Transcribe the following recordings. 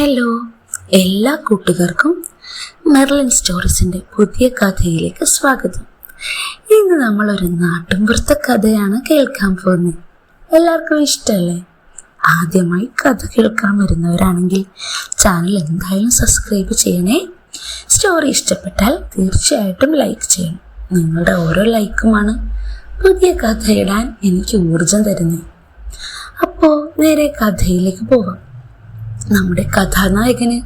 Hello. എല്ലാ കൂട്ടുകാർക്കും Merlin സ്റ്റോറീസിന്റെ പുതിയ കഥയിലേക്ക് സ്വാഗതം. ഇന്ന് നമ്മൾ ഒരു നാട്ടുമ്പുറത്തെ കഥയാണ് കേൾക്കാൻ പോകുന്നത്. എല്ലാവർക്കും ഇഷ്ടമല്ലേ ആദ്യമായി കഥ കേൾക്കാൻ വരുന്നവരാണെങ്കിൽ ചാനൽ എന്തായാലും സബ്സ്ക്രൈബ് ചെയ്യണേ. സ്റ്റോറി ഇഷ്ടപ്പെട്ടാൽ തീർച്ചയായിട്ടും ലൈക്ക് ചെയ്യണം. നിങ്ങളുടെ ഓരോ ലൈക്കുമാണ് പുതിയ കഥ ഇടാൻ എനിക്ക് ഊർജം തരുന്നത് അപ്പോൾ നേരെ കഥയിലേക്ക് പോവാം. നമ്മുടെ കഥാനായകന്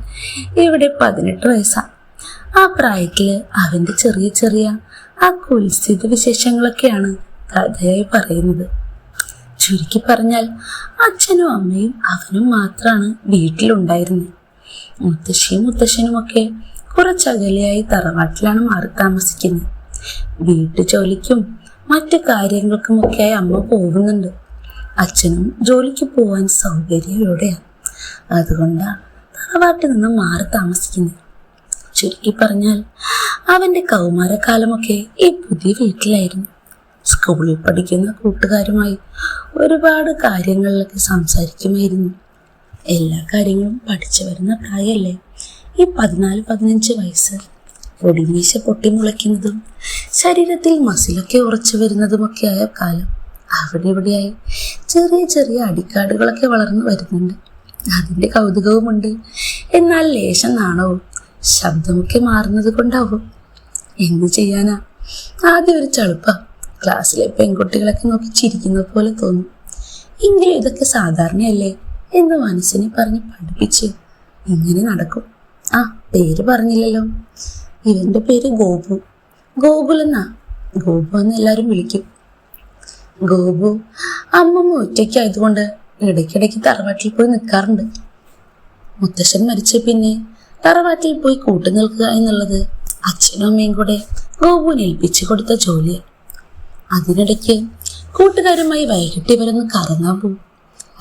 ഇവിടെ പതിനെട്ട് വയസ്സാണ് ആ പ്രായത്തിൽ അവന്റെ ചെറിയ ചെറിയ ആ കുൽസ്ഥിത വിശേഷങ്ങളൊക്കെയാണ് കഥയായി പറയുന്നത്. ചുരുക്കി പറഞ്ഞാൽ അച്ഛനും അമ്മയും അവനും മാത്രമാണ് വീട്ടിലുണ്ടായിരുന്നത് മുത്തശ്ശിയും മുത്തശ്ശനും ഒക്കെ കുറച്ചകലെയായി തറവാട്ടിലാണ് മാറി താമസിക്കുന്നത് വീട്ടു ജോലിക്കും മറ്റു കാര്യങ്ങൾക്കുമൊക്കെയായി അമ്മ പോകുന്നുണ്ട്. അച്ഛനും ജോലിക്ക് പോവാൻ സൗകര്യയോടെയാണ് അതുകൊണ്ടാണ് തറവാട്ടിൽ നിന്ന് മാറി താമസിക്കുന്നത്. ചുരുക്കി പറഞ്ഞാൽ അവന്റെ കൗമാരക്കാലമൊക്കെ ഈ പുതിയ വീട്ടിലായിരുന്നു. സ്കൂളിൽ പഠിക്കുന്ന കൂട്ടുകാരുമായി ഒരുപാട് കാര്യങ്ങളിലൊക്കെ സംസാരിക്കുമായിരുന്നു. എല്ലാ കാര്യങ്ങളും പഠിച്ചു വരുന്ന പ്രായമല്ലേ ഈ പതിനാല് പതിനഞ്ച് വയസ്സ്. പൊടിമീശ പൊട്ടിമുളയ്ക്കുന്നതും ശരീരത്തിൽ മസിലൊക്കെ ഉറച്ചു വരുന്നതുമൊക്കെ ആയ കാലം അവിടെ ഇവിടെയായി ചെറിയ ചെറിയ അടിക്കാടുകളൊക്കെ വളർന്നു വരുന്നുണ്ട്. അതിന്റെ കൗതുകവുമുണ്ട്. എന്നാൽ ലേശം നാണവും ശബ്ദമൊക്കെ മാറുന്നത് കൊണ്ടാവും. എന്ത് ചെയ്യാനാ? ആദ്യം ഒരു ചളുപ്പ. ക്ലാസ്സിലെ പെൺകുട്ടികളൊക്കെ നോക്കി ചിരിക്കുന്ന പോലെ തോന്നും. എങ്കിലും ഇതൊക്കെ സാധാരണയല്ലേ? എന്ന് മനസ്സിനെ പറഞ്ഞ് പഠിപ്പിച്ച് ഇങ്ങനെ നടക്കും. ആ പേര് പറഞ്ഞില്ലല്ലോ. ഇവന്റെ പേര് ഗോപു. ഗോകുൽ എന്നാ? ഗോപു എന്ന് എല്ലാവരും വിളിക്കും. ഗോപു അമ്മമ്മ ഒറ്റയ്ക്കായതുകൊണ്ട് ഇടയ്ക്കിടയ്ക്ക് തറവാട്ടിൽ പോയി നിൽക്കാറുണ്ട് മുത്തശ്ശൻ മരിച്ച പിന്നെ തറവാട്ടിൽ പോയി കൂട്ടു നിൽക്കുക എന്നുള്ളത് അച്ഛനും അമ്മയും കൂടെ ഗോപുവിന് ഏൽപ്പിച്ചു കൊടുത്ത ജോലിയാണ് അതിനിടയ്ക്ക് കൂട്ടുകാരുമായി വൈകിട്ട് ഇവരൊന്ന് കറങ്ങാൻ പോകും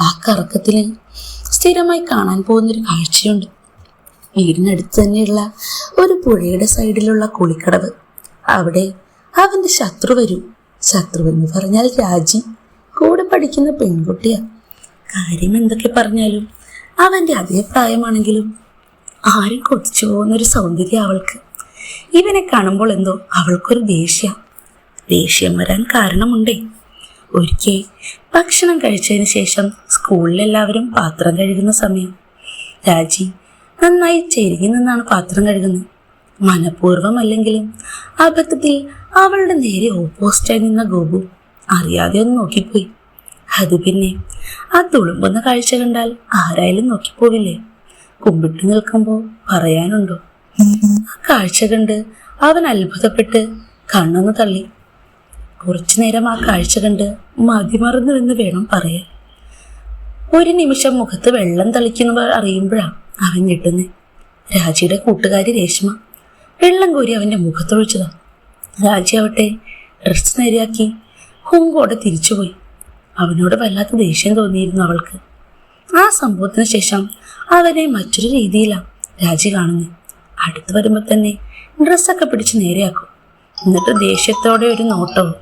ആ കറക്കത്തിന് സ്ഥിരമായി കാണാൻ പോകുന്നൊരു കാഴ്ചയുണ്ട്. വീടിനടുത്ത് തന്നെയുള്ള ഒരു പുഴയുടെ സൈഡിലുള്ള കുളിക്കടവ്. അവിടെ അവന്റെ ശത്രു വരും. ശത്രു എന്ന് പറഞ്ഞാൽ രാജി. കൂടെ പഠിക്കുന്ന പെൺകുട്ടിയാ. കാര്യം എന്തൊക്കെ പറഞ്ഞാലും അവന്റെ അതേ പ്രായമാണെങ്കിലും ആരും കൊതിച്ചു പോകുന്നൊരു സൗന്ദര്യം അവൾക്ക്. ഇവനെ കാണുമ്പോൾ എന്തോ അവൾക്കൊരു ദേഷ്യ. ദേഷ്യം വരാൻ കാരണമുണ്ടേ. ഒരിക്കൽ ഭക്ഷണം കഴിച്ചതിന് ശേഷം സ്കൂളിലെല്ലാവരും പാത്രം കഴുകുന്ന സമയം. രാജി നന്നായി ചെരുങ്ങി നിന്നാണ് പാത്രം കഴുകുന്നത്. മനഃപൂർവം അല്ലെങ്കിലും അബദ്ധത്തിൽ അവളുടെ നേരെ ഓപ്പോസിറ്റായി നിന്ന ഗോപു അറിയാതെ ഒന്ന് നോക്കിപ്പോയി. അത് പിന്നെ ആ തുളുമ്പുന്ന കാഴ്ച കണ്ടാൽ ആരായാലും നോക്കിപ്പോവില്ലേ കുമ്പിട്ട് നിൽക്കുമ്പോൾ പറയാനുണ്ടോ? ആ കാഴ്ച കണ്ട് അവൻ അത്ഭുതപ്പെട്ട് കണ്ണൊന്ന് തള്ളി. കുറച്ചു നേരം ആ കാഴ്ച കണ്ട് മതിമറന്നു എന്ന് വേണം പറയാൻ. ഒരു നിമിഷം മുഖത്ത് വെള്ളം തളിക്കുന്നവർ അറിയുമ്പോഴാണ് അവൻ ഞെട്ടുന്നത് രാജിയുടെ കൂട്ടുകാരി രേഷ്മ. വെള്ളം കോരി അവന്റെ മുഖത്തൊഴിച്ചതാണ് രാജി ആവട്ടെ ഡ്രസ് നേരെയാക്കി. ഹുങ്കോടെ തിരിച്ചുപോയി. അവനോട് വല്ലാത്ത ദേഷ്യം തോന്നിയിരുന്നു അവൾക്ക്. ആ സംഭവത്തിന് ശേഷം അവനെ മറ്റൊരു രീതിയിലാണ് രാജി കാണുന്നത് അടുത്ത് വരുമ്പോൾ തന്നെ ഡ്രസ്സൊക്കെ പിടിച്ച് നേരെയാക്കും. എന്നിട്ട് ദേഷ്യത്തോടെ ഒരു നോട്ടവും.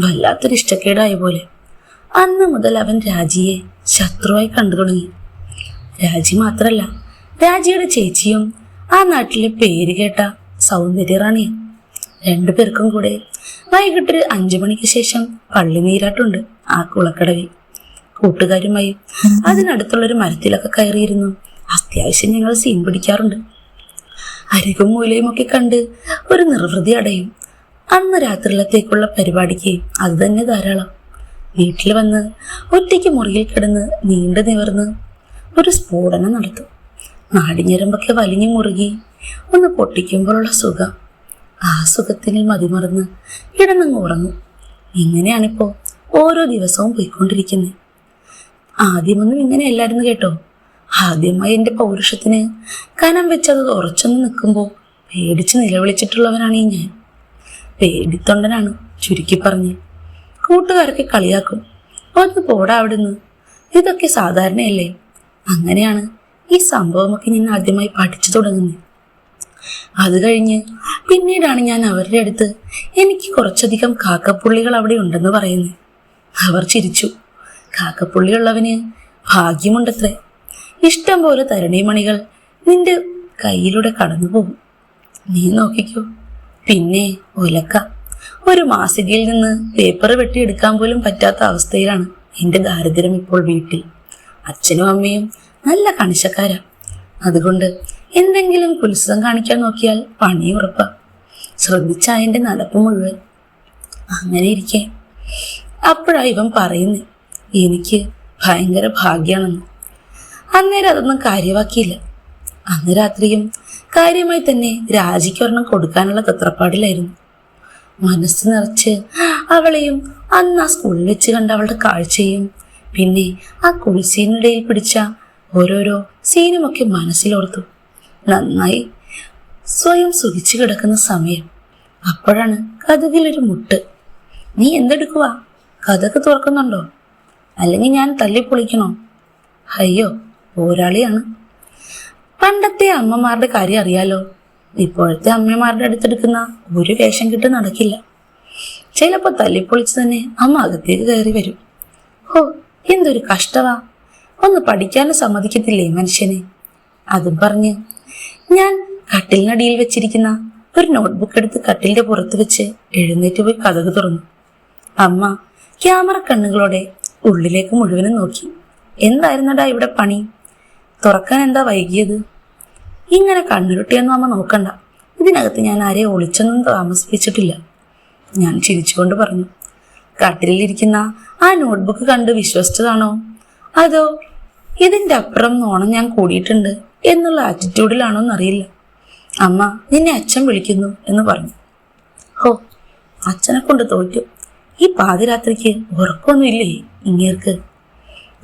വല്ലാത്തൊരു ഇഷ്ടക്കേടായ പോലെ. അന്ന് മുതൽ അവൻ രാജിയെ ശത്രുവായി കണ്ടു തുടങ്ങി. രാജി മാത്രല്ല രാജിയുടെ ചേച്ചിയും ആ നാട്ടിലെ പേര് കേട്ട സൗന്ദര്യ രണ്ടു പേർക്കും കൂടെ വൈകിട്ട് അഞ്ചു മണിക്ക് ശേഷം പള്ളി നീരാട്ടുണ്ട് ആ കുളക്കടവി കൂട്ടുകാരുമായി അതിനടുത്തുള്ളൊരു മരത്തിലൊക്കെ കയറിയിരുന്നു. അത്യാവശ്യം ഞങ്ങൾ സീൻ പിടിക്കാറുണ്ട്. അരികും മൂലയും ഒക്കെ കണ്ട് ഒരു നിർവൃതി അടയും. അന്ന് രാത്രിയിലത്തേക്കുള്ള പരിപാടിക്ക് അത് തന്നെ ധാരാളം. വീട്ടിൽ വന്ന് ഒറ്റയ്ക്ക് മുറിയിൽ കിടന്ന് നീണ്ടു നിവർന്ന് ഒരു സ്ഫോടനം നടത്തും നാടിഞ്ഞരമ്പൊക്കെ വലിഞ്ഞു മുറുകി ഒന്ന് പൊട്ടിക്കുമ്പോഴുള്ള സുഖം. ആ സുഖത്തിന് മതിമറന്ന് കിടന്നങ്ങ് ഉറങ്ങും. ഇങ്ങനെയാണിപ്പോ ഓരോ ദിവസവും പോയിക്കൊണ്ടിരിക്കുന്നത് ആദ്യമൊന്നും ഇങ്ങനെയല്ലായിരുന്നു കേട്ടോ. ആദ്യമായി എന്റെ പൗരുഷത്തിന് കനം വെച്ചത് ഉറച്ചൊന്ന് നിൽക്കുമ്പോൾ പേടിച്ച് നിലവിളിച്ചിട്ടുള്ളവനാണ് ഈ ഞാൻ. പേടിത്തൊണ്ടനാണ് ചുരുക്കി പറഞ്ഞ്. കൂട്ടുകാരൊക്കെ കളിയാക്കും. ഒന്ന് പോടാ അവിടുന്ന്. ഇതൊക്കെ സാധാരണയല്ലേ? അങ്ങനെയാണ് ഈ സംഭവമൊക്കെ ഞാൻ ആദ്യമായി പഠിച്ചു തുടങ്ങുന്നത്. അത് കഴിഞ്ഞ് പിന്നീടാണ് ഞാൻ അവരുടെ അടുത്ത് എനിക്ക് കുറച്ചധികം കാക്കപ്പുള്ളികൾ അവിടെ ഉണ്ടെന്ന് പറയുന്നത് അവർ ചിരിച്ചു. കാക്കപ്പുള്ളിയുള്ളവന് ഭാഗ്യമുണ്ടത്രേ. ഇഷ്ടം പോലെ തരണീമണികൾ നിന്റെ കയ്യിലൂടെ കടന്നു പോകും. നീ നോക്കിക്കോ. പിന്നെ ഒലക്ക ഒരു മാസികയിൽ നിന്ന് പേപ്പർ വെട്ടിയെടുക്കാൻ പോലും പറ്റാത്ത അവസ്ഥയിലാണ് എന്റെ ദാരിദ്ര്യം ഇപ്പോൾ വീട്ടിൽ. അച്ഛനും അമ്മയും നല്ല കണിശക്കാരാ. അതുകൊണ്ട് എന്തെങ്കിലും കുത്സവം കാണിക്കാൻ നോക്കിയാൽ പണി ഉറപ്പാ. ശ്രദ്ധിച്ച എന്റെ നടപ്പ് മുഴുവൻ. അങ്ങനെ ഇരിക്കെ. അപ്പോഴാ ഇവൻ പറയുന്നേ എനിക്ക് ഭയങ്കര ഭാഗ്യാണെന്ന്. അന്നേരം അതൊന്നും കാര്യമാക്കിയില്ല. അന്ന് രാത്രിയും കാര്യമായി തന്നെ രാജിക്കൊരെണ്ണം കൊടുക്കാനുള്ള തത്രപ്പാടിലായിരുന്നു. മനസ്സ് നിറച്ച് അവളെയും അന്ന് ആ സ്കൂളിൽ വെച്ച് കണ്ട അവളുടെ കാഴ്ചയും പിന്നെ ആ കുളിസീനിടയിൽ പിടിച്ച ഓരോരോ സീനുമൊക്കെ മനസ്സിലോർത്തു. നന്നായി സ്വയം സുഖിച്ചു കിടക്കുന്ന സമയം. അപ്പോഴാണ് കഥകിലൊരു മുട്ട്. നീ എന്തെടുക്കുവാ? കഥക്ക് തുറക്കുന്നുണ്ടോ? അല്ലെങ്കിൽ ഞാൻ തല്ലിപ്പൊളിക്കണോ? അയ്യോ പോരാളിയാണ്. പണ്ടത്തെ അമ്മമാരുടെ കാര്യം അറിയാലോ? ഇപ്പോഴത്തെ അമ്മമാരുടെ അടുത്തെടുക്കുന്ന ഒരു വേഷം കിട്ട് നടക്കില്ല. ചിലപ്പോ തല്ലിപ്പൊളിച്ച് തന്നെ അമ്മ അകത്തേക്ക് കയറി വരും. ഓ എന്തൊരു കഷ്ടവാ. ഒന്ന് പഠിക്കാനും സമ്മതിക്കത്തില്ലേ മനുഷ്യനെ? അതും പറഞ്ഞ് ഞാൻ കട്ടിലിനടിയിൽ വെച്ചിരിക്കുന്ന ഒരു നോട്ട്ബുക്ക് എടുത്ത് കട്ടിലിന്റെ പുറത്ത് വെച്ച് എഴുന്നേറ്റ് പോയി കഥക് തുറന്നു. അമ്മ ക്യാമറ കണ്ണുകളോടെ ഉള്ളിലേക്ക് മുഴുവനും നോക്കി. എന്തായിരുന്നടാ ഇവിടെ പണി? തുറക്കാൻ എന്താ വൈകിയത്? ഇങ്ങനെ കണ്ണുരുട്ടിയൊന്നും അമ്മ നോക്കണ്ട. ഇതിനകത്ത് ഞാൻ ആരെയും ഒളിച്ചൊന്നും താമസിപ്പിച്ചിട്ടില്ല. ഞാൻ ചിരിച്ചുകൊണ്ട് പറഞ്ഞു. കട്ടിലിരിക്കുന്ന ആ നോട്ട്ബുക്ക് കണ്ട് വിശ്വസിച്ചതാണോ? അതോ ഇതിന്റെ അപ്പുറം നോണം ഞാൻ കൂടിയിട്ടുണ്ട് എന്നുള്ള ആറ്റിറ്റ്യൂഡിലാണോ എന്നറിയില്ല. അമ്മ നിന്നെ അച്ഛൻ വിളിക്കുന്നു എന്ന് പറഞ്ഞു. ഹോ അച്ഛനെ കൊണ്ട് തോറ്റു. ഈ പാതിരാത്രിക്ക് ഉറക്കമൊന്നുമില്ലേ ഇങ്ങേർക്ക്?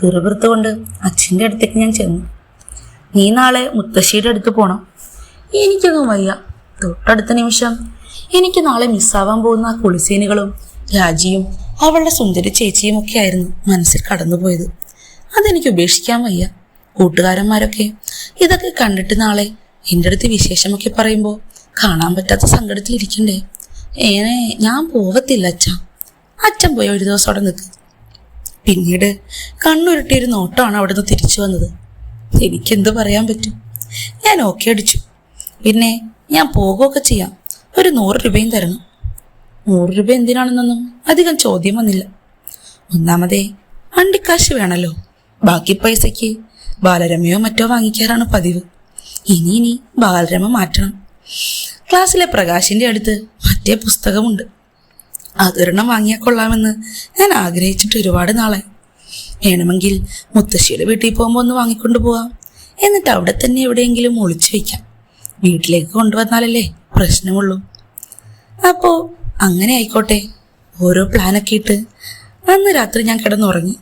പിറുപിറുത്തുകൊണ്ട് അച്ഛന്റെ അടുത്തേക്ക് ഞാൻ ചെന്നു. നീ നാളെ മുത്തശ്ശിയുടെ അടുത്ത് പോണം. എനിക്കൊന്നും വയ്യ. തൊട്ടടുത്ത നിമിഷം എനിക്ക് നാളെ മിസ്സാവാൻ പോകുന്ന ആ കുളിസീനുകളും രാജിയും അവളുടെ സുന്ദരി ചേച്ചിയും ഒക്കെ ആയിരുന്നു മനസ്സിൽ കടന്നുപോയത്. അതെനിക്ക് ഉപേക്ഷിക്കാൻ വയ്യ. കൂട്ടുകാരന്മാരൊക്കെ ഇതൊക്കെ കണ്ടിട്ട് നാളെ എന്റെ അടുത്ത് വിശേഷമൊക്കെ പറയുമ്പോൾ കാണാൻ പറ്റാത്ത സങ്കടത്തിലിരിക്കണ്ടേ? ഏനെ ഞാൻ പോവത്തില്ല അച്ഛൻ അച്ഛൻ പോയി ഒരു ദിവസം അവിടെ നിൽക്ക് പിന്നീട് കണ്ണുരുട്ടിയൊരു നോട്ടമാണ് അവിടുന്ന് തിരിച്ചു വന്നത്. എനിക്കെന്ത് പറയാൻ പറ്റും? ഞാൻ ഓക്കെ അടിച്ചു. പിന്നെ ഞാൻ പോകുകയൊക്കെ ചെയ്യാം. ഒരു നൂറ് രൂപയും തരണം. നൂറ് രൂപ എന്തിനാണെന്നൊന്നും അധികം ചോദ്യം വന്നില്ല. ഒന്നാമതേ വണ്ടിക്കാശ് വേണമല്ലോ ബാക്കി പൈസയ്ക്ക് ബാലരമയോ മറ്റോ വാങ്ങിക്കാറാണ് പതിവ്. ഇനി ഇനി ബാലരമ മാറ്റണം. ക്ലാസ്സിലെ പ്രകാശിന്റെ അടുത്ത് മറ്റേ പുസ്തകമുണ്ട്. അതൊരെണ്ണം വാങ്ങിയാൽ കൊള്ളാമെന്ന് ഞാൻ ആഗ്രഹിച്ചിട്ട് ഒരുപാട് നാളെ വേണമെങ്കിൽ മുത്തശ്ശിയുടെ വീട്ടിൽ പോകുമ്പോൾ ഒന്ന് വാങ്ങിക്കൊണ്ട് പോവാം. എന്നിട്ട് അവിടെ തന്നെ എവിടെയെങ്കിലും ഒളിച്ചു വയ്ക്കാം. വീട്ടിലേക്ക് കൊണ്ടുവന്നാലല്ലേ പ്രശ്നമുള്ളൂ. അപ്പോൾ അങ്ങനെ ആയിക്കോട്ടെ. ഓരോ പ്ലാനൊക്കെ ഇട്ട് അന്ന് രാത്രി ഞാൻ കിടന്നുറങ്ങി.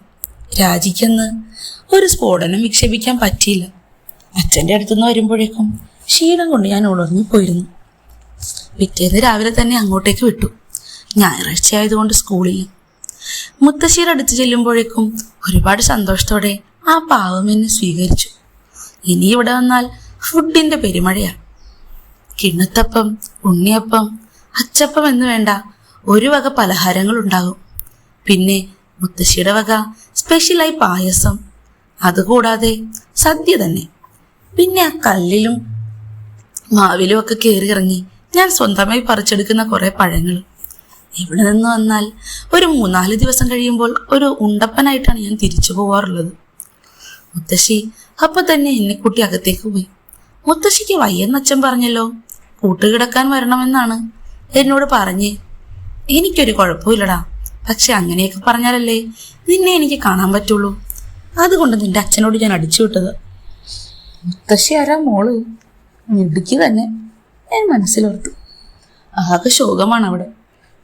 രാജിക്കന്ന് ഒരു സ്ഫോടനം വിക്ഷേപിക്കാൻ പറ്റിയില്ല. അച്ഛന്റെ അടുത്തുനിന്ന് വരുമ്പോഴേക്കും ക്ഷീണം കൊണ്ട് ഞാൻ ഉണർന്നു പോയിരുന്നു. പിറ്റേന്ന് രാവിലെ തന്നെ അങ്ങോട്ടേക്ക് വിട്ടു. ഞായറാഴ്ച ആയതുകൊണ്ട് സ്കൂളിൽ മുത്തശ്ശീർ അടുത്ത് ചെല്ലുമ്പോഴേക്കും ഒരുപാട് സന്തോഷത്തോടെ ആ പാവം എന്നെ സ്വീകരിച്ചു. ഇനി ഇവിടെ വന്നാൽ ഫുഡിന്റെ പെരുമഴയാണ് കിണ്ണത്തപ്പം ഉണ്ണിയപ്പം അച്ചപ്പം എന്ന് വേണ്ട ഒരു വക പലഹാരങ്ങൾ ഉണ്ടാകും. പിന്നെ മുത്തശ്ശിയുടെ വക സ്പെഷ്യലായി പായസം. അതുകൂടാതെ സദ്യ തന്നെ. പിന്നെ ആ കല്ലിലും മാവിലും ഒക്കെ കയറി ഇറങ്ങി ഞാൻ സ്വന്തമായി പറിച്ചെടുക്കുന്ന കുറേ പഴങ്ങൾ ഇവിടെ നിന്ന് വന്നാൽ ഒരു മൂന്നാൽ ദിവസം കഴിയുമ്പോൾ ഒരു ഉണ്ടപ്പനായിട്ടാണ് ഞാൻ തിരിച്ചു പോവാറുള്ളത്. മുത്തശ്ശി അപ്പൊ തന്നെ എന്നെ കൂട്ടി അകത്തേക്ക് പോയി. മുത്തശ്ശിക്ക് വയ്യെന്നച്ഛൻ പറഞ്ഞല്ലോ കൂട്ടുകിടക്കാൻ വരണമെന്നാണ്. എന്നോട് പറഞ്ഞേ എനിക്കൊരു കുഴപ്പമില്ലടാ പക്ഷെ അങ്ങനെയൊക്കെ പറഞ്ഞാലല്ലേ നിന്നെ എനിക്ക് കാണാൻ പറ്റുള്ളൂ. അതുകൊണ്ട് നിന്റെ അച്ഛനോട് ഞാൻ അടിച്ചു വിട്ടത്. മുത്തശ്ശി ആരാ മോൾ? മിടുക്കി തന്നെ. ഞാൻ മനസ്സിലോർത്തു. ആകെ ശോകമാണ് അവിടെ.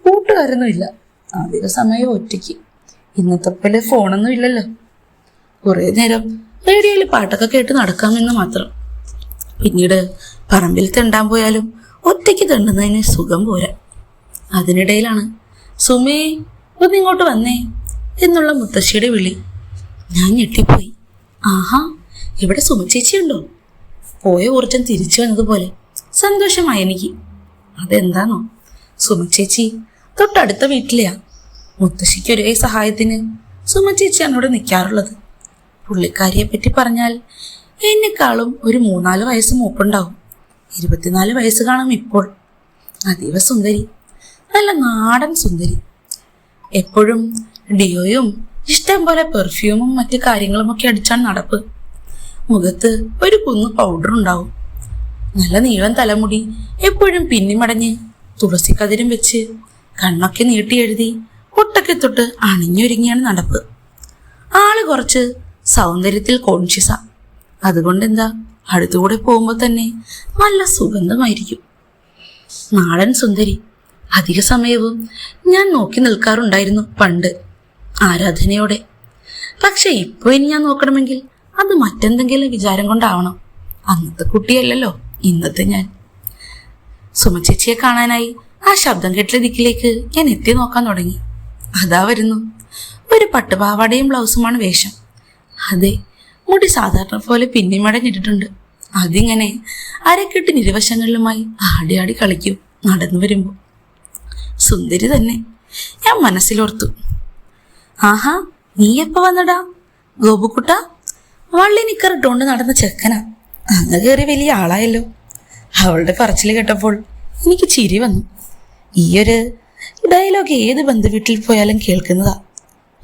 കൂട്ടുകാരൊന്നും ഇല്ല. അധിക സമയം ഒറ്റയ്ക്ക്. ഇന്നത്തെ പോലെ ഫോണൊന്നും ഇല്ലല്ലോ. കുറേ നേരം റേഡിയോയിൽ പാട്ടൊക്കെ കേട്ട് നടക്കാമെന്ന് മാത്രം. പിന്നീട് പറമ്പിൽ തെണ്ടാൻ പോയാലും ഒറ്റയ്ക്ക് തെണ്ടുന്നതിന് സുഖം പോരാ. അതിനിടയിലാണ് സുമേ ഒന്ന് ഇങ്ങോട്ട് വന്നേ എന്നുള്ള മുത്തശ്ശിയുടെ വിളി. ഞാൻ ഞെട്ടിപ്പോയി. ആഹാ ഇവിടെ സുമ ചേച്ചിയുണ്ടോ പോയ ഊർജം തിരിച്ചു വന്നതുപോലെ സന്തോഷമായി എനിക്ക്. അതെന്താണോ സുമ ചേച്ചി തൊട്ടടുത്ത വീട്ടിലെയാ. മുത്തശ്ശിക്ക് ഒരു സഹായത്തിന് സുമ ചേച്ചിയാണ് ഇവിടെ നിൽക്കാറുള്ളത് പുള്ളിക്കാരിയെ പറ്റി പറഞ്ഞാൽ എന്നെക്കാളും ഒരു മൂന്നാൽ വയസ്സ് മൂപ്പുണ്ടാവും. ഇരുപത്തിനാല് വയസ്സ് കാണും ഇപ്പോൾ. അതീവ സുന്ദരി. നല്ല നാടൻ സുന്ദരി. എപ്പോഴും ഡിയോയും ഇഷ്ടം പോലെ പെർഫ്യൂമും മറ്റു കാര്യങ്ങളും ഒക്കെ അടിച്ചാണ് നടപ്പ്. മുഖത്ത് ഒരു കുന്ന് പൗഡർ ഉണ്ടാവും. നല്ല നീളം തലമുടി എപ്പോഴും പിന്നിമടഞ്ഞ് തുളസിക്കതിരും വെച്ച് കണ്ണൊക്കെ നീട്ടി എഴുതി പൊട്ടൊക്കെ തൊട്ട് അണിഞ്ഞൊരുങ്ങിയാണ് നടപ്പ്. ആൾ കുറച്ച് സൗന്ദര്യത്തിൽ കോൺഷ്യസാ അതുകൊണ്ട് എന്താ അടുത്തുകൂടെ പോകുമ്പോൾ തന്നെ നല്ല സുഗന്ധമായിരിക്കും. നാടൻ സുന്ദരി. അധിക സമയവും ഞാൻ നോക്കി നിൽക്കാറുണ്ടായിരുന്നു പണ്ട് ആരാധനയോടെ. പക്ഷെ ഇപ്പൊ ഇനി ഞാൻ നോക്കണമെങ്കിൽ അത് മറ്റെന്തെങ്കിലും വിചാരം കൊണ്ടാവണം. അന്നത്തെ കുട്ടിയല്ലല്ലോ ഇന്നത്തെ ഞാൻ. സുമചേച്ചിയെ കാണാനായി ആ ശബ്ദം കെട്ടിലെ ദിക്കിലേക്ക് ഞാൻ എത്തി നോക്കാൻ തുടങ്ങി. അതാ വരുന്നു. ഒരു പട്ടുപാവാടയും ബ്ലൗസുമാണ് വേഷം. അതെ മുടി സാധാരണ പോലെ പിന്നിമടഞ്ഞിട്ടിട്ടുണ്ട് അതിങ്ങനെ അരക്കെട്ട് ഇരുവശങ്ങളിലുമായി ആടി ആടി കളിക്കും നടന്നു വരുമ്പോൾ. സുന്ദരി തന്നെ. ഞാൻ മനസ്സിലോർത്തു. ആഹാ നീ എപ്പോ വന്നടാ? ഗോപുക്കുട്ട വള്ളി നിക്കറിട്ടുകൊണ്ട് നടന്ന ചെക്കനാ. അങ്ങ് കയറി വലിയ ആളായല്ലോ. അവളുടെ പറച്ചിൽ കേട്ടപ്പോൾ എനിക്ക് ചിരി വന്നു. ഈയൊരു ഡയലോഗ് ഏത് ബന്ധുവീട്ടിൽ പോയാലും കേൾക്കുന്നതാ.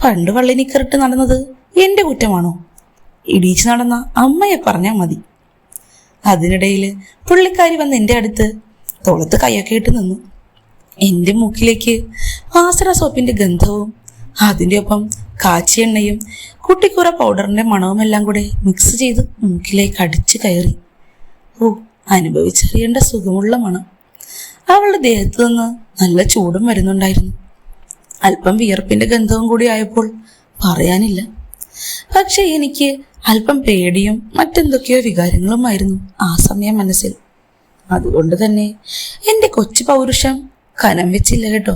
പണ്ട് വള്ളിനിക്കറിട്ട് നടന്നത് എന്റെ കുറ്റമാണോ? ഇടിച്ചു നടന്ന അമ്മയെ പറഞ്ഞാൽ മതി. അതിനിടയിൽ പുള്ളിക്കാരി വന്ന് എന്റെ അടുത്ത് തോളത്ത് കൈയൊക്കെ ഇട്ട് നിന്നു. എന്റെ മൂക്കിലേക്ക് വാസന സോപ്പിന്റെ ഗന്ധവും അതിന്റെ ഒപ്പം കാച്ചിയെണ്ണയും കുട്ടിക്കൂറ പൗഡറിന്റെ മണവും എല്ലാം കൂടെ മിക്സ് ചെയ്ത് മൂക്കിലേക്ക് അടിച്ചു കയറി. ഓ അനുഭവിച്ചറിയേണ്ട സുഖമുള്ള മണം. അവളുടെ ദേഹത്ത് നിന്ന് നല്ല ചൂടും വരുന്നുണ്ടായിരുന്നു. അല്പം വിയർപ്പിന്റെ ഗന്ധവും കൂടി ആയപ്പോൾ പറയാനില്ല. പക്ഷെ എനിക്ക് അല്പം പേടിയും മറ്റെന്തൊക്കെയോ വികാരങ്ങളുമായിരുന്നു ആ സമയം മനസ്സിൽ. അതുകൊണ്ട് തന്നെ എന്റെ കൊച്ചു പൗരുഷം കനം വെച്ചില്ല കേട്ടോ.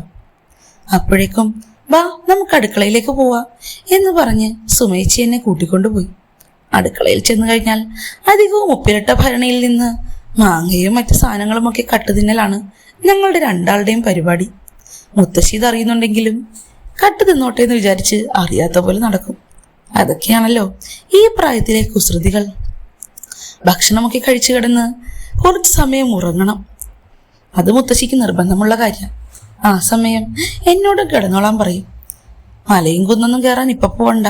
അപ്പോഴേക്കും വാ നമുക്ക് അടുക്കളയിലേക്ക് പോവാം എന്ന് പറഞ്ഞ് സുമേച്ചി എന്നെ കൂട്ടിക്കൊണ്ടുപോയി. അടുക്കളയിൽ ചെന്ന് കഴിഞ്ഞാൽ അധികവും ഉപ്പിലിട്ട ഭരണിയിൽ നിന്ന് മാങ്ങയും മറ്റു സാധനങ്ങളുമൊക്കെ കട്ടുതിന്നലാണ് ഞങ്ങളുടെ രണ്ടാളുടെയും പരിപാടി. മുത്തശ്ശി ഇത് അറിയുന്നുണ്ടെങ്കിലും കട്ട് തിന്നോട്ടെ എന്ന് വിചാരിച്ച് അറിയാത്ത പോലെ നടക്കും. അതൊക്കെയാണല്ലോ ഈ പ്രായത്തിലെ കുസൃതികൾ. ഭക്ഷണമൊക്കെ കഴിച്ചു കിടന്ന് കുറച്ച് സമയം ഉറങ്ങണം. അത് മുത്തശ്ശിക്ക് നിർബന്ധമുള്ള കാര്യം. ആ സമയം എന്നോട് കിടന്നോളാൻ പറയും. മലയും കുന്നൊന്നും കയറാൻ ഇപ്പൊ പോവണ്ട.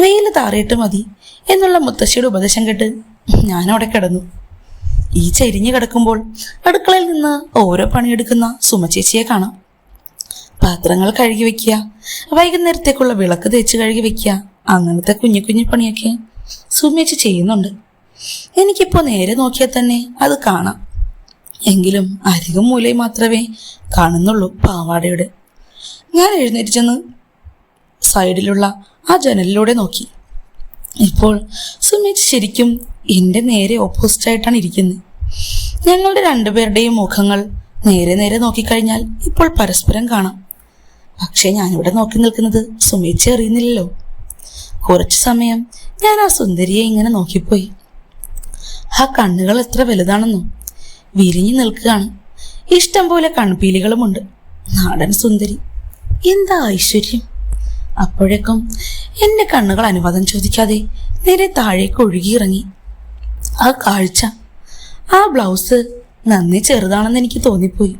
വെയിൽ താറിയിട്ട് മതി എന്നുള്ള മുത്തശ്ശിയുടെ ഉപദേശം കേട്ട് ഞാനവിടെ കിടന്നു. ഈ ചെരിഞ്ഞു കിടക്കുമ്പോൾ അടുക്കളയിൽ നിന്ന് ഓരോ പണിയെടുക്കുന്ന സുമചേച്ചിയെ കാണാം. പാത്രങ്ങൾ കഴുകി വെക്കുക വൈകുന്നേരത്തേക്കുള്ള വിളക്ക് തേച്ച് കഴുകി വെക്കുക അങ്ങനത്തെ കുഞ്ഞു കുഞ്ഞു പണിയൊക്കെ സുമേച്ചി ചെയ്യുന്നുണ്ട്. എനിക്കിപ്പോൾ നേരെ നോക്കിയാൽ തന്നെ അത് കാണാം. എങ്കിലും അരികും മൂലയും മാത്രമേ കാണുന്നുള്ളൂ പാവാടയുടെ. ഞാൻ എഴുന്നേറ്റ് ചെന്ന് സൈഡിലുള്ള ആ ജനലിലൂടെ നോക്കി. ഇപ്പോൾ സുമേച്ച് ശരിക്കും എന്റെ നേരെ ഓപ്പോസിറ്റായിട്ടാണ് ഇരിക്കുന്നത് ഞങ്ങളുടെ രണ്ടുപേരുടെയും മുഖങ്ങൾ നേരെ നേരെ നോക്കിക്കഴിഞ്ഞാൽ ഇപ്പോൾ പരസ്പരം കാണാം. പക്ഷേ ഞാനിവിടെ നോക്കി നിൽക്കുന്നത് സുമേച്ചി അറിയുന്നില്ലല്ലോ. കുറച്ചു സമയം ഞാൻ ആ സുന്ദരിയെ ഇങ്ങനെ നോക്കിപ്പോയി. ആ കണ്ണുകൾ എത്ര വലുതാണെന്നോ. വിരിഞ്ഞു നിൽക്കുകയാണ്. ഇഷ്ടം പോലെ കൺപീലികളുമുണ്ട്. നാടൻ സുന്ദരി. എന്താ ഐശ്വര്യം? അപ്പോഴേക്കും എന്റെ കണ്ണുകൾ അനുവാദം ചോദിക്കാതെ നേരെ താഴേക്ക് ഒഴുകിയിറങ്ങി. ആ കാഴ്ച ആ ബ്ലൗസ് നന്ദി ചെറുതാണെന്ന് എനിക്ക് തോന്നിപ്പോയി.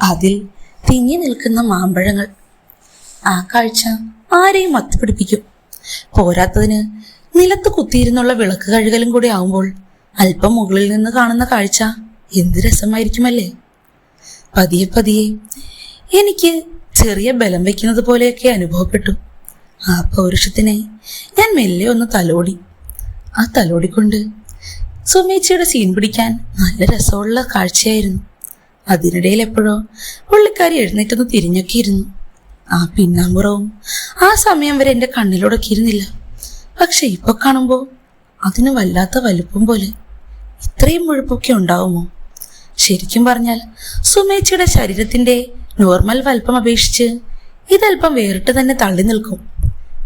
അതിൽ തിങ്ങി നിൽക്കുന്ന മാമ്പഴങ്ങൾ. ആ കാഴ്ച ആരെയും മത്തുപിടിപ്പിക്കും പോരാത്തതിന് നിലത്ത് കുത്തിയിരുന്നുള്ള വിളക്ക് കഴുകലും കൂടി ആവുമ്പോൾ അല്പം മുകളിൽ നിന്ന് കാണുന്ന കാഴ്ച എന്ത് രസമായിരിക്കുമല്ലേ? പതിയെ പതിയെ എനിക്ക് ചെറിയ ബലം വയ്ക്കുന്നത് പോലെയൊക്കെ അനുഭവപ്പെട്ടു. ആ പൗരുഷത്തിനെ ഞാൻ മെല്ലെ ഒന്ന് തലോടി. ആ തലോടിക്കൊണ്ട് സുമേച്ചിയുടെ സീൻ പിടിക്കാൻ നല്ല രസമുള്ള കാഴ്ചയായിരുന്നു. അതിനിടയിൽ എപ്പോഴോ പുള്ളിക്കാരി എഴുന്നേറ്റൊന്ന് തിരിഞ്ഞൊക്കെ ഇരുന്നു ആ പിന്നാമ്പുറവും ആ സമയം വരെ എന്റെ കണ്ണിലൂടെ ഇരുന്നില്ല പക്ഷെ ഇപ്പൊ കാണുമ്പോൾ അതിന് വല്ലാത്ത വലുപ്പം പോലെ ഇത്രയും മുഴുപ്പൊക്കെ ഉണ്ടാവുമോ? ശരിക്കും പറഞ്ഞാൽ സുമേച്ചിയുടെ ശരീരത്തിന്റെ നോർമൽ വലുപ്പം അപേക്ഷിച്ച് ഇതല്പം വേറിട്ട് തന്നെ തള്ളി നിൽക്കും.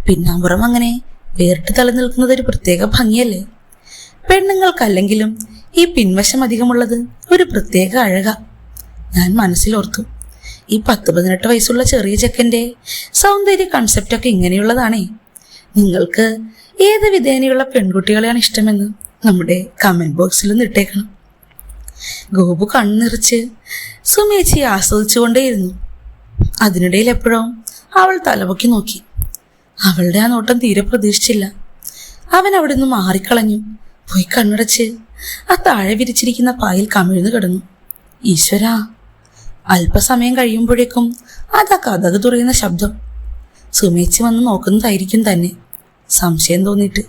പിന്നാമ്പുറം അങ്ങനെ വേറിട്ട് തള്ളി നിൽക്കുന്നത് ഒരു പ്രത്യേക ഭംഗിയല്ലേ? പെണ്ണുങ്ങൾക്കല്ലെങ്കിലും ഈ പിൻവശം അധികമുള്ളത് ഒരു പ്രത്യേക അഴക. ഞാൻ മനസ്സിലോർത്തു. ഈ പത്ത് പതിനെട്ട് വയസ്സുള്ള ചെറിയ ചെക്കന്റെ സൗന്ദര്യ കൺസെപ്റ്റൊക്കെ ഇങ്ങനെയുള്ളതാണേ. നിങ്ങൾക്ക് ഏത് വിധേനയുള്ള പെൺകുട്ടികളെയാണ് ഇഷ്ടമെന്ന് നമ്മുടെ കമന്റ് ബോക്സിലൊന്ന് ഇട്ടേക്കണം. ഗോപു കണ്ണിറിച്ച് സുമേച്ചി ആസ്വദിച്ചുകൊണ്ടേയിരുന്നു. അതിനിടയിൽ എപ്പോഴോ അവൾ തലപൊക്കി നോക്കി. അവളുടെ ആ നോട്ടം തീരെ പ്രതീക്ഷിച്ചില്ല. അവൻ അവിടെ നിന്ന് മാറിക്കളഞ്ഞു. പോയി കണ്ണടച്ച്. ആ താഴെ വിരിച്ചിരിക്കുന്ന പായിൽ കമിഴ്ന്നു കിടന്നു. ഈശ്വര അല്പസമയം കഴിയുമ്പോഴേക്കും അതാ കഥക് തുറയുന്ന ശബ്ദം. സുമേച്ച് വന്ന് നോക്കുന്നതായിരിക്കും തന്നെ. സംശയം തോന്നിയിട്ട്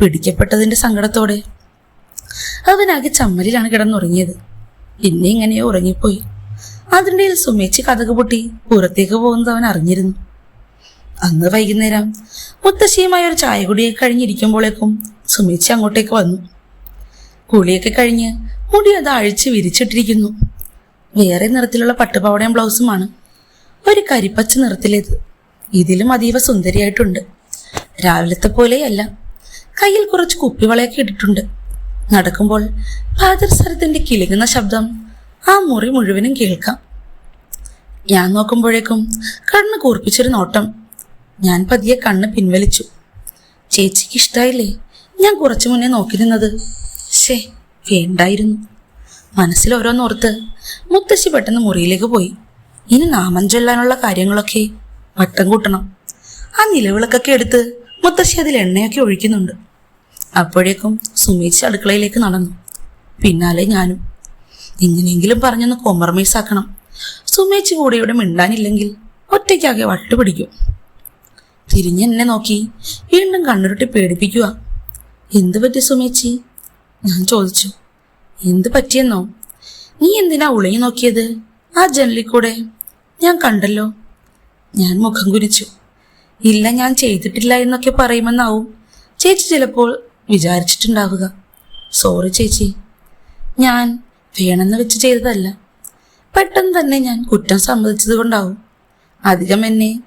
പിടിക്കപ്പെട്ടതിന്റെ സങ്കടത്തോടെ. അവനാകെ ചമ്മലിലാണ് കിടന്നുറങ്ങിയത്. പിന്നെ ഇങ്ങനെയോ ഉറങ്ങിപ്പോയി. അതിനിടയിൽ സുമേച്ച് കഥക് പൊട്ടി പുറത്തേക്ക് പോകുന്നത് അവൻ അറിഞ്ഞിരുന്നു. അന്ന് വൈകുന്നേരം മുത്തശ്ശിയുമായി ഒരു ചായ കുടിയൊക്കെ കഴിഞ്ഞിരിക്കുമ്പോഴേക്കും സുമേച്ചി അങ്ങോട്ടേക്ക് വന്നു. കുളിയൊക്കെ കഴിഞ്ഞ് മുടി അത് അഴിച്ച് വിരിച്ചിട്ടിരിക്കുന്നു. വേറെ നിറത്തിലുള്ള പട്ടുപാവടയും ബ്ലൗസുമാണ്. ഒരു കരിപ്പച്ച നിറത്തിലേത്. ഇതിലും അതീവ സുന്ദരിയായിട്ടുണ്ട്. രാവിലത്തെ പോലെയല്ല. കയ്യിൽ കുറച്ച് കുപ്പിവളയൊക്കെ ഇട്ടിട്ടുണ്ട്. നടക്കുമ്പോൾ പാദസരത്തിന്റെ കിളുങ്ങുന്ന ശബ്ദം ആ മുറി മുഴുവനും കേൾക്കാം. ഞാൻ നോക്കുമ്പോഴേക്കും കണ്ണ് കൂർപ്പിച്ചൊരു നോട്ടം. ഞാൻ പതിയെ കണ്ണ് പിൻവലിച്ചു. ചേച്ചിക്ക് ഇഷ്ടായില്ലേ? ഞാൻ കുറച്ചു മുന്നേ നോക്കിയിരുന്നത്. ശേ വേണ്ടായിരുന്നു. മനസ്സിൽ ഓരോന്നോർത്ത് മുത്തശ്ശി പെട്ടെന്ന് മുറിയിലേക്ക് പോയി. ഇനി നാമം ചൊല്ലാനുള്ള കാര്യങ്ങളൊക്കെ വട്ടം കൂട്ടണം. ആ നിലവിളക്കൊക്കെ എടുത്ത് മുത്തശ്ശി അതിൽ എണ്ണയൊക്കെ ഒഴിക്കുന്നുണ്ട്. അപ്പോഴേക്കും സുമേച്ചി അടുക്കളയിലേക്ക് നടന്നു. പിന്നാലെ ഞാനും. എങ്ങനെയെങ്കിലും പറഞ്ഞൊന്ന് കോംപ്രമൈസ് ആക്കണം. സുമേച്ച് കൂടെ ഇവിടെ മിണ്ടാനില്ലെങ്കിൽ ഒറ്റയ്ക്കാകെ വട്ടുപിടിക്കും. തിരിഞ്ഞെന്നെ നോക്കി വീണ്ടും കണ്ണുരുട്ടി പേടിപ്പിക്കുക. എന്ത് പറ്റി സുമേച്ചി? ഞാൻ ചോദിച്ചു. എന്ത് പറ്റിയെന്നോ? നീ എന്തിനാ ഉളിഞ്ഞു നോക്കിയത്? ആ ജനലിൽ കൂടെ. ഞാൻ കണ്ടല്ലോ. ഞാൻ മുഖം കുരിച്ചു. ഇല്ല ഞാൻ ചെയ്തിട്ടില്ല എന്നൊക്കെ പറയുമെന്നാവും. ചേച്ചി ചിലപ്പോൾ വിചാരിച്ചിട്ടുണ്ടാവുക. സോറി ചേച്ചി. ഞാൻ വേണമെന്ന് വെച്ച് ചെയ്തതല്ല. പെട്ടെന്ന് തന്നെ ഞാൻ കുറ്റം സമ്മതിച്ചത് കൊണ്ടാവും. അധികം എന്നെ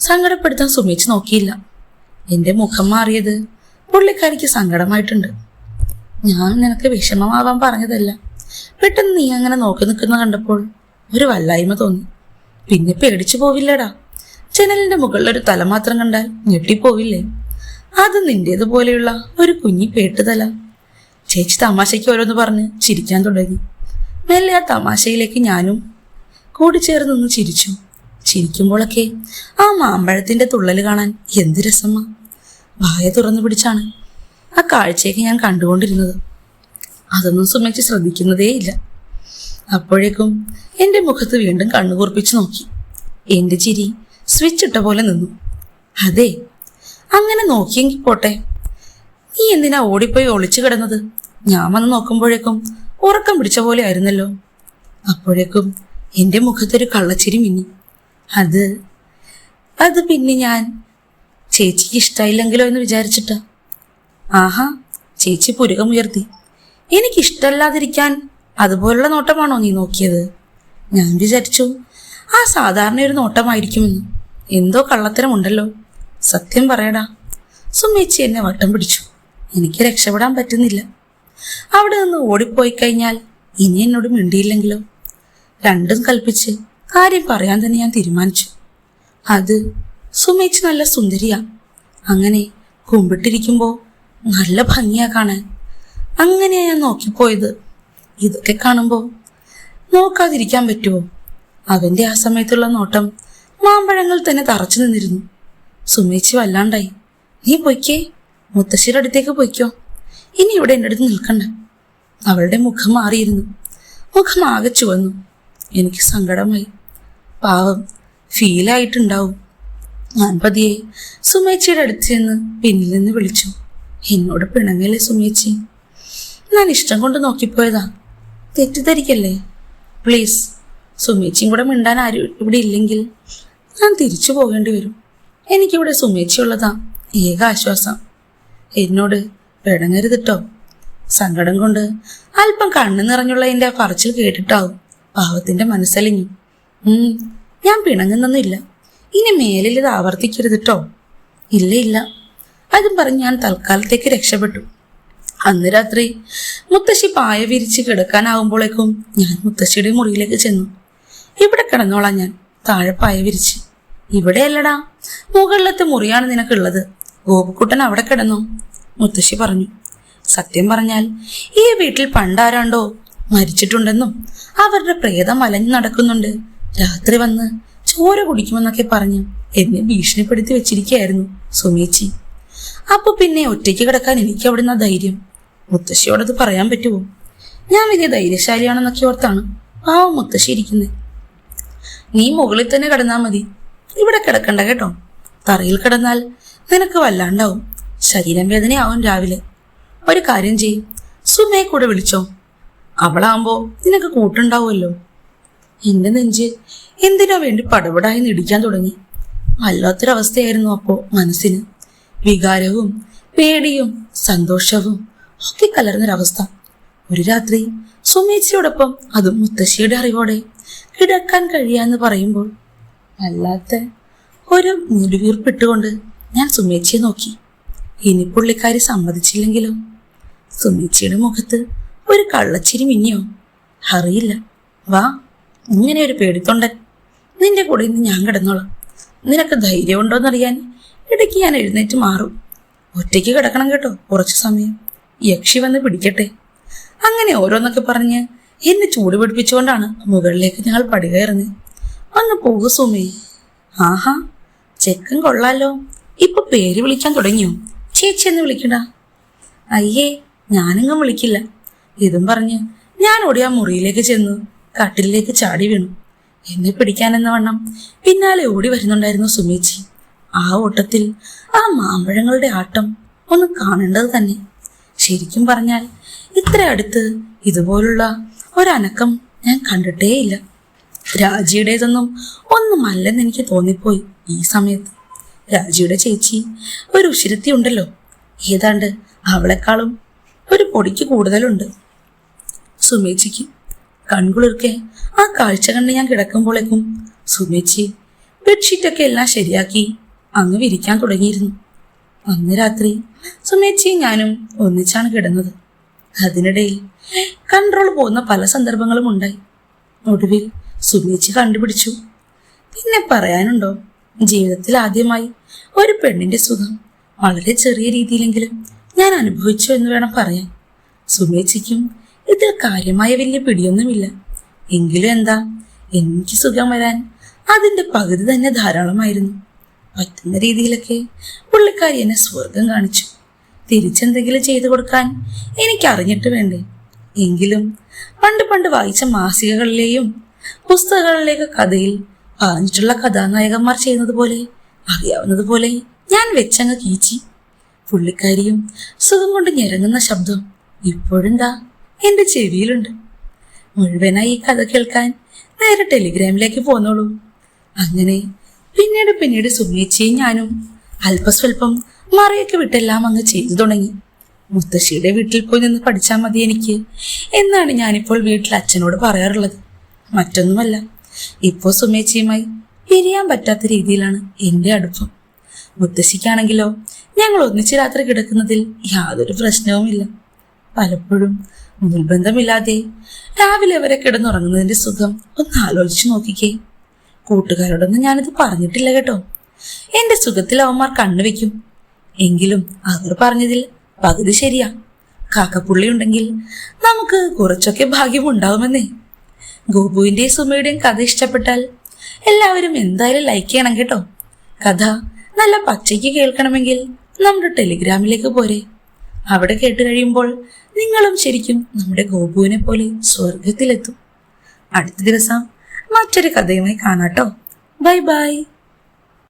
സങ്കടപ്പെടുത്താൻ സുമേച്ച് നോക്കിയില്ല. എന്റെ മുഖം മാറിയത് പുള്ളിക്കാരിക്ക് സങ്കടമായിട്ടുണ്ട്. ഞാൻ നിനക്ക് വിഷമമാവാൻ പറഞ്ഞതല്ല. പെട്ടെന്ന് നീ അങ്ങനെ നോക്കി നിൽക്കുന്ന കണ്ടപ്പോൾ ഒരു വല്ലായ്മ തോന്നി. പിന്നെ പേടിച്ചു പോവില്ലടാ. ജനലിന്റെ മുകളിൽ ഒരു തല മാത്രം കണ്ടാൽ ഞെട്ടിപ്പോവില്ലേ? അത് നിന്റേതുപോലെയുള്ള ഒരു കുഞ്ഞി പേട്ടുതല. ചേച്ചി തമാശയ്ക്ക് ഓരോന്ന് പറഞ്ഞ് ചിരിക്കാൻ തുടങ്ങി. മെല്ലെ ആ തമാശയിലേക്ക് ഞാനും കൂടിച്ചേർന്ന് നിന്ന് ചിരിച്ചു. ചിരിക്കുമ്പോഴൊക്കെ ആ മാമ്പഴത്തിന്റെ തുള്ളൽ കാണാൻ എന്ത് രസമാ. വായ തുറന്നു പിടിച്ചാണ് ആ കാഴ്ചയൊക്കെ ഞാൻ കണ്ടുകൊണ്ടിരുന്നത്. അതൊന്നും സുമേച്ച് ശ്രദ്ധിക്കുന്നതേയില്ല അപ്പോഴേക്കും എന്റെ മുഖത്ത് വീണ്ടും കണ്ണുകൂർപ്പിച്ച് നോക്കി. എന്റെ ചിരി സ്വിച്ച് ഇട്ട പോലെ നിന്നു. അതെ അങ്ങനെ നോക്കിയെങ്കിൽ പോട്ടെ. നീ എന്തിനാ ഓടിപ്പോയി ഒളിച്ചു കിടന്നത്? ഞാൻ വന്ന് നോക്കുമ്പോഴേക്കും ഉറക്കം പിടിച്ച പോലെ ആയിരുന്നല്ലോ. അപ്പോഴേക്കും എന്റെ മുഖത്തൊരു കള്ളച്ചിരി മിന്നി. അത് അത് പിന്നെ ഞാൻ ചേച്ചിക്ക് ഇഷ്ടമായില്ലെങ്കിലോ എന്ന് വിചാരിച്ചിട്ടാ. ആഹാ ചേച്ചി പുരുകമുയർത്തി. എനിക്കിഷ്ടമല്ലാതിരിക്കാൻ അതുപോലുള്ള നോട്ടമാണോ നീ നോക്കിയത്? ഞാൻ വിചാരിച്ചു ആ സാധാരണ ഒരു നോട്ടമായിരിക്കുമെന്ന്. എന്തോ കള്ളത്തരമുണ്ടല്ലോ. സത്യം പറയടാ. സുമേച്ചി എന്നെ വട്ടം പിടിച്ചു. എനിക്ക് രക്ഷപ്പെടാൻ പറ്റുന്നില്ല. അവിടെ നിന്ന് ഓടിപ്പോയി കഴിഞ്ഞാൽ ഇനി എന്നോട് മിണ്ടിയില്ലെങ്കിലോ? രണ്ടും കൽപ്പിച്ച് കാര്യം പറയാൻ തന്നെ ഞാൻ തീരുമാനിച്ചു. അത് സുമേച്ചി നല്ല സുന്ദരിയാ. അങ്ങനെ കുമ്പിട്ടിരിക്കുമ്പോൾ നല്ല ഭംഗിയാ കാണാൻ. അങ്ങനെയാ ഞാൻ നോക്കിപ്പോയത്. ഇതൊക്കെ കാണുമ്പോൾ നോക്കാതിരിക്കാൻ പറ്റുമോ അവന്റെ ആ സമയത്തുള്ള നോട്ടം മാമ്പഴങ്ങൾ തന്നെ തറച്ചു നിന്നിരുന്നു. സുമേച്ചി വല്ലാണ്ടായി. നീ പൊയ്ക്കേ. മുത്തശ്ശിയുടെ അടുത്തേക്ക് പൊയ്ക്കോ. ഇനി ഇവിടെ എന്റെ അടുത്ത് നിൽക്കണ്ട. അവളുടെ മുഖം മാറിയിരുന്നു. മുഖം ആകെ ചുവന്നു. എനിക്ക് സങ്കടമായി. പാവം ഫീലായിട്ടുണ്ടാവും ഞാൻ പതിയെ സുമേച്ചിയുടെ അടുത്ത് ചെന്ന് പിന്നിൽ നിന്ന് വിളിച്ചു. എന്നോട് പിണങ്ങല്ലേ സുമേച്ചി? ഞാൻ ഇഷ്ടം കൊണ്ട് നോക്കിപ്പോയതാ. തെറ്റിദ്ധരിക്കല്ലേ? പ്ലീസ് സുമേച്ചിയും കൂടെ മിണ്ടാൻ ആരും ഇവിടെ ഇല്ലെങ്കിൽ ഞാൻ തിരിച്ചു പോകേണ്ടി വരും. എനിക്കിവിടെ സുമേച്ചി ഉള്ളതാ ഏക ആശ്വാസം. എന്നോട് പിടങ്ങരുത് ട്ടോ സങ്കടം കൊണ്ട് അല്പം കണ്ണു നിറഞ്ഞുള്ള എന്റെ പറച്ചിൽ കേട്ടിട്ടാവും പാവത്തിന്റെ മനസ്സലിഞ്ഞു. ഞാൻ പിണങ്ങുന്നൊന്നുമില്ല. ഇനി മേലിൽ ഇത് ആവർത്തിക്കരുത് കേട്ടോ ഇല്ല ഇല്ല. അതും പറഞ്ഞ് ഞാൻ തൽക്കാലത്തേക്ക് രക്ഷപ്പെട്ടു. അന്ന് രാത്രി മുത്തശ്ശി പായ വിരിച്ച് കിടക്കാനാവുമ്പോഴേക്കും ഞാൻ മുത്തശ്ശിയുടെ മുറിയിലേക്ക് ചെന്നു. ഇവിടെ കിടന്നോളാം ഞാൻ താഴെ പായ വിരിച്ച്. ഇവിടെയല്ലടാ മുകളിലത്തെ മുറിയാണ് നിനക്കുള്ളത്. ഗോപുക്കുട്ടൻ അവിടെ കിടന്നു. മുത്തശ്ശി പറഞ്ഞു സത്യം പറഞ്ഞാൽ ഈ വീട്ടിൽ പണ്ടാരാണ്ടോ മരിച്ചിട്ടുണ്ടെന്നും അവരുടെ പ്രേതം അലഞ്ഞു നടക്കുന്നുണ്ട്. രാത്രി വന്ന് ചോര കുടിക്കുമെന്നൊക്കെ പറഞ്ഞു എന്നെ ഭീഷണിപ്പെടുത്തി വെച്ചിരിക്കുകയായിരുന്നു സുമേച്ചി. അപ്പൊ പിന്നെ ഒറ്റയ്ക്ക് കിടക്കാൻ എനിക്ക് അവിടുന്ന് ധൈര്യം? മുത്തശ്ശിയോടത് പറയാൻ പറ്റുമോ? ഞാൻ വലിയ ധൈര്യശാലിയാണെന്നൊക്കെ ഓർത്താണ് പാവം മുത്തശ്ശി ഇരിക്കുന്നത് നീ മുകളിൽ തന്നെ കിടന്നാ മതി. ഇവിടെ കിടക്കണ്ട കേട്ടോ. തറയിൽ കിടന്നാൽ നിനക്ക് വല്ലാണ്ടാവും. ശരീരം വേദനയാവും രാവിലെ. ഒരു കാര്യം ചെയ്യും. സുമയെ കൂടെ വിളിച്ചോ. അവളാകുമ്പോ നിനക്ക് കൂട്ടുണ്ടാവുമല്ലോ. എന്റെ നെഞ്ച്. എന്തിനോ വേണ്ടി പടപടായി നിടിക്കാൻ തുടങ്ങി? വല്ലാത്തൊരവസ്ഥയായിരുന്നു അപ്പോ മനസ്സിന്. വികാരവും പേടിയും സന്തോഷവും ഒക്കെ കലർന്നൊരവസ്ഥ. ഒരു രാത്രി സുമേച്ചിയോടൊപ്പം അതും മുത്തശ്ശിയുടെ അറിവോടെ കിടക്കാൻ കഴിയാന്ന് പറയുമ്പോൾ അല്ലാത്ത ഒരു മുടിവീർപ്പിട്ടുകൊണ്ട് ഞാൻ സുമേച്ചിയെ നോക്കി. ഇനി പുള്ളിക്കാരി സമ്മതിച്ചില്ലെങ്കിലോ? സുമേച്ചിയുടെ മുഖത്ത് ഒരു കള്ളച്ചിരി മിന്നിയോ? അറിയില്ല. വാ ഇങ്ങനെ ഒരു പേടിത്തൊണ്ടൻ. നിന്റെ കൂടെ ഇന്ന് ഞാൻ കിടന്നോളാം. നിനക്ക് ധൈര്യമുണ്ടോന്നറിയാൻ ഇടയ്ക്ക് ഞാൻ എഴുന്നേറ്റ് മാറും. ഒറ്റയ്ക്ക് കിടക്കണം കേട്ടോ കുറച്ച് സമയം. യക്ഷി വന്ന് പിടിക്കട്ടെ. അങ്ങനെ ഓരോന്നൊക്കെ പറഞ്ഞ് എന്നെ ചൂട് പിടിപ്പിച്ചുകൊണ്ടാണ് മുകളിലേക്ക് ഞങ്ങൾ പടികയറുന്നത്. ഒന്ന് പോകു സുമേ. ആഹാ ചെക്കൻ കൊള്ളാലോ. ഇപ്പൊ പേര് വിളിക്കാൻ തുടങ്ങിയോ? ചേച്ചി എന്ന് വിളിക്കണ്ട അയ്യേ ഞാനെങ്ങും വിളിക്കില്ല. ഇതും പറഞ്ഞ് ഞാൻ ഓടി ആ മുറിയിലേക്ക് ചെന്നു. കട്ടിലേക്ക് ചാടി വീണു. എന്നെ പിടിക്കാനെന്ന വണ്ണം പിന്നാലെ ഓടി വരുന്നുണ്ടായിരുന്നു സുമേച്ചി. ആ ഓട്ടത്തിൽ ആ മാമ്പഴങ്ങളുടെ ആട്ടം ഒന്ന് കാണേണ്ടത് തന്നെ. ശരിക്കും പറഞ്ഞാൽ ഇത്ര അടുത്ത് ഇതുപോലുള്ള ഒരനക്കം ഞാൻ കണ്ടിട്ടേയില്ല. രാജിയുടേതൊന്നും ഒന്നുമല്ലെന്ന് എനിക്ക് തോന്നിപ്പോയി ഈ സമയത്ത്. രാജിയുടെ ചേച്ചി ഒരു ഉശിരത്തി ഉണ്ടല്ലോ ഏതാണ്ട് അവളെക്കാളും ഒരു പൊടിക്ക് കൂടുതലുണ്ട്. സുമേച്ചിക്ക് കൺകുളിർക്കെ. ആ കാഴ്ച കണ്ട് ഞാൻ കിടക്കുമ്പോഴേക്കും സുമേച്ചി ബെഡ്ഷീറ്റൊക്കെ എല്ലാം ശരിയാക്കി അങ്ങ് വിരിക്കാൻ തുടങ്ങിയിരുന്നു. അന്ന് രാത്രി സുമേച്ചിയും ഞാനും ഒന്നിച്ചാണ് കിടന്നത്. അതിനിടയിൽ കൺട്രോൾ പോകുന്ന പല സന്ദർഭങ്ങളും ഉണ്ടായി. ഒടുവിൽ സുമേച്ചി കണ്ടുപിടിച്ചു. പിന്നെ പറയാനുണ്ടോ? ജീവിതത്തിൽ ആദ്യമായി ഒരു പെണ്ണിന്റെ സുഖം വളരെ ചെറിയ രീതിയിലെങ്കിലും ഞാൻ അനുഭവിച്ചു എന്ന് വേണം പറയാൻ. സുമേച്ചിക്കും ഇതിൽ കാര്യമായ വലിയ പിടിയൊന്നുമില്ല. എങ്കിലും എന്താ? എനിക്ക് സുഖം വരാൻ അതിന്റെ പകുതി തന്നെ ധാരാളമായിരുന്നു. പറ്റുന്ന രീതിയിലൊക്കെ പുള്ളിക്കാരി എന്നെ സ്വർഗം കാണിച്ചു. തിരിച്ചെന്തെങ്കിലും ചെയ്തു കൊടുക്കാൻ എനിക്ക് അറിഞ്ഞിട്ട് വേണ്ടേ? എങ്കിലും പണ്ട് പണ്ട് വായിച്ച മാസികകളിലെയും പുസ്തകങ്ങളിലേക്ക് കഥയിൽ പറഞ്ഞിട്ടുള്ള കഥാനായകന്മാർ ചെയ്യുന്നത് പോലെ അറിയാവുന്നത് പോലെ ഞാൻ വെച്ചങ്ങ് കീച്ചി. പുള്ളിക്കാരിയും സുഖം കൊണ്ട് ഞെരങ്ങുന്ന ശബ്ദം ഇപ്പോഴെന്താ? എന്റെ ചെവിയിലുണ്ട്. മുഴുവനായി ഈ കഥ കേൾക്കാൻ നേരെ ടെലിഗ്രാമിലേക്ക് പോന്നോളൂ. അങ്ങനെ പിന്നീട് പിന്നീട് സുമേച്ചയും ഞാനും അല്പസ്വല്പം മറയൊക്കെ വിട്ടെല്ലാം അങ്ങ് ചെയ്തു തുടങ്ങി. മുത്തശ്ശിയുടെ വീട്ടിൽ പോയി നിന്ന് പഠിച്ചാൽ മതി എനിക്ക് എന്നാണ് ഞാനിപ്പോൾ വീട്ടിൽ അച്ഛനോട് പറയാറുള്ളത്. മറ്റൊന്നുമല്ല ഇപ്പോൾ സുമേച്ചിയുമായി പിരിയാൻ പറ്റാത്ത രീതിയിലാണ് എന്റെ അടുപ്പം. മുത്തശ്ശിക്കാണെങ്കിലോ ഞങ്ങൾ ഒന്നിച്ച് രാത്രി കിടക്കുന്നതിൽ യാതൊരു പ്രശ്നവുമില്ല. പലപ്പോഴും നിർബന്ധമില്ലാതെ രാവിലെ വരെ കിടന്നുറങ്ങുന്നതിന്റെ സുഖം ഒന്ന് ആലോചിച്ചു നോക്കിക്കേ. കൂട്ടുകാരോടൊന്നും ഞാനിത് പറഞ്ഞിട്ടില്ല കേട്ടോ. എന്റെ സുഖത്തിൽ അവന്മാർ കണ്ണുവെക്കും എങ്കിലും അവർ പറഞ്ഞതിൽ പകുതി ശരിയാ. കാക്കപ്പുള്ളി ഉണ്ടെങ്കിൽ നമുക്ക് കുറച്ചൊക്കെ ഭാഗ്യമുണ്ടാവുമെന്നേ ഗോപുവിന്റെയും സുമയുടെയും കഥ ഇഷ്ടപ്പെട്ടാൽ എല്ലാവരും എന്തായാലും ലൈക്ക് ചെയ്യണം കേട്ടോ. കഥ നല്ല പച്ചയ്ക്ക് കേൾക്കണമെങ്കിൽ നമ്മുടെ ടെലിഗ്രാമിലേക്ക് പോരെ. അവിടെ കേട്ട് കഴിയുമ്പോൾ നിങ്ങളും ശരിക്കും നമ്മുടെ ഗോപുവിനെ പോലെ സ്വർഗത്തിലെത്തും അടുത്ത ദിവസം മറ്റൊരു കഥയുമായി കാണാട്ടോ. Bye bye.